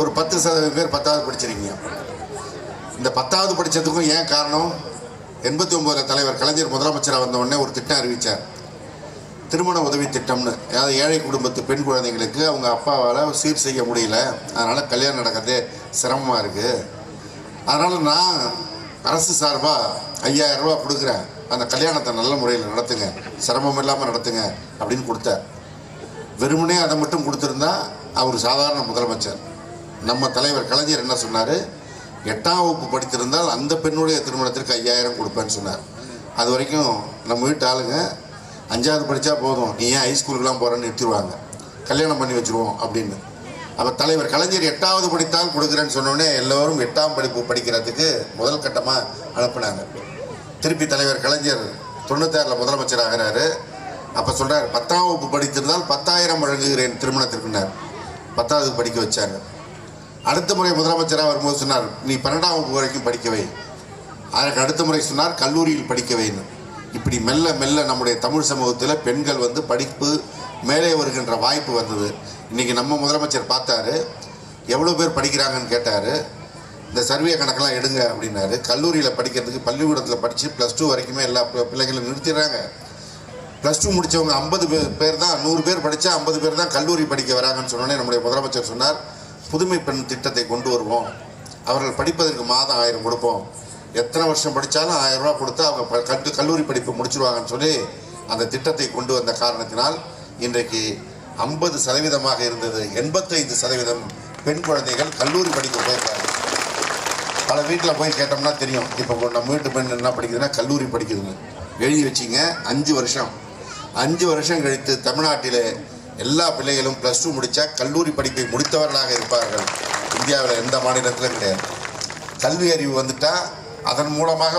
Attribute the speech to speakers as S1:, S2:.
S1: ஒரு பத்து சதவீதம் பேர் பத்தாவது படிச்சிருக்கீங்க. இந்த பத்தாவது படித்ததுக்கும் ஏன் காரணம்? எண்பத்தி ஒம்போதில் தலைவர் கலைஞர் முதலமைச்சராக வந்த உடனே ஒரு திட்டம் அறிவித்தார் திருமண உதவி திட்டம்னு. அதாவது ஏழை குடும்பத்து பெண் குழந்தைங்களுக்கு அவங்க அப்பாவால் சீர் செய்ய முடியல. அதனால் கல்யாணம் நடக்கிறதே சிரமமாக இருக்குது அதனால் நான் அரசு சார்பாக ஐயாயிரம் ரூபா கொடுக்குறேன். அந்த கல்யாணத்தை நல்ல முறையில் நடத்துங்க. சிரமம் இல்லாமல் நடத்துங்க அப்படின்னு கொடுத்தார். வெறுமனே அதை மட்டும் கொடுத்துருந்தா அவர் சாதாரண முதலமைச்சர். நம்ம தலைவர் கலைஞர் என்ன சொன்னார்? எட்டாம் வகுப்பு படித்திருந்தால் அந்த பெண்ணுடைய திருமணத்திற்கு ஐயாயிரம் கொடுப்பேன்னு சொன்னார். அது வரைக்கும் நம்ம வீட்டு ஆளுங்க அஞ்சாவது படித்தா போதும் நீ ஏன் ஹைஸ்கூலுக்குலாம் போகிறேன்னு நிறுத்திடுவாங்க. கல்யாணம் பண்ணி வச்சுருவோம் அப்படின்னு. அப்போ தலைவர் கலைஞர் எட்டாவது படித்தால் கொடுக்குறேன்னு சொன்னோடனே எல்லோரும் எட்டாம் படிப்பு படிக்கிறதுக்கு முதல் கட்டமாக அனுப்புனாங்க. திருப்பி தலைவர் கலைஞர் தொண்ணூத்தாறில் முதலமைச்சர் ஆகிறாரு. அப்போ சொல்கிறார் பத்தாம் வகுப்பு படித்திருந்தால் பத்தாயிரம் வழங்குகிறேன் திருமணத்திற்குனார் பத்தாவது படிக்க வச்சாங்க. அடுத்த முறை முதலமைச்சராக வரும்போது சொன்னார் நீ பன்னெண்டாம் வகுப்பு வரைக்கும் படிக்கவே அதற்கு அடுத்த முறை சொன்னார் கல்லூரியில் படிக்கவேன்னு இப்படி மெல்ல மெல்ல நம்முடைய தமிழ் சமூகத்தில் பெண்கள் வந்து படிப்பு மேலே வருகின்ற வாய்ப்பு வந்தது. இன்றைக்கி நம்ம முதலமைச்சர் பார்த்தாரு எவ்வளோ பேர் படிக்கிறாங்கன்னு கேட்டார். இந்த சர்வே கணக்கெல்லாம் எடுங்க அப்படின்னாரு. கல்லூரியில் படிக்கிறதுக்கு பள்ளிக்கூடத்தில் படித்து ப்ளஸ் டூ வரைக்குமே எல்லா பி- பிள்ளைகளும் நிறுத்திடுறாங்க. ப்ளஸ் டூ முடித்தவங்க ஐம்பது பேர் தான் நூறு பேர் படித்தா ஐம்பது பேர் தான் கல்லூரி படிக்க வராங்கன்னு சொன்னோன்னே நம்முடைய முதலமைச்சர் சொன்னார். புதுமை பெண் திட்டத்தை கொண்டு வருவோம். அவர்கள் படிப்பதற்கு மாதம் ஆயிரம் கொடுப்போம். எத்தனை வருஷம் படித்தாலும் ஆயிரம் ரூபா கொடுத்து அவங்க கட்டு கல்லூரி படிப்பு முடிச்சிருவாங்கன்னு சொல்லி அந்த திட்டத்தை கொண்டு வந்த காரணத்தினால் இன்றைக்கு ஐம்பது சதவீதமாக இருந்தது. எண்பத்தைந்து சதவீதம் பெண் குழந்தைகள் கல்லூரி படிக்க போயிருக்காங்க. பல வீட்டில் போய் கேட்டோம்னா தெரியும். இப்போ நம்ம வீட்டு பெண் என்ன படிக்குதுன்னா கல்லூரி படிக்குதுங்க எழுதி வச்சிங்க அஞ்சு வருஷம். அஞ்சு வருஷம் கழித்து தமிழ்நாட்டிலே எல்லா பிள்ளைகளும் ப்ளஸ் டூ முடித்தா கல்லூரி படிப்பை முடித்தவர்களாக இருப்பார்கள். இந்தியாவில் எந்த மாநிலத்திலும் கிடையாது. கல்வி அறிவு வந்துட்டால் அதன் மூலமாக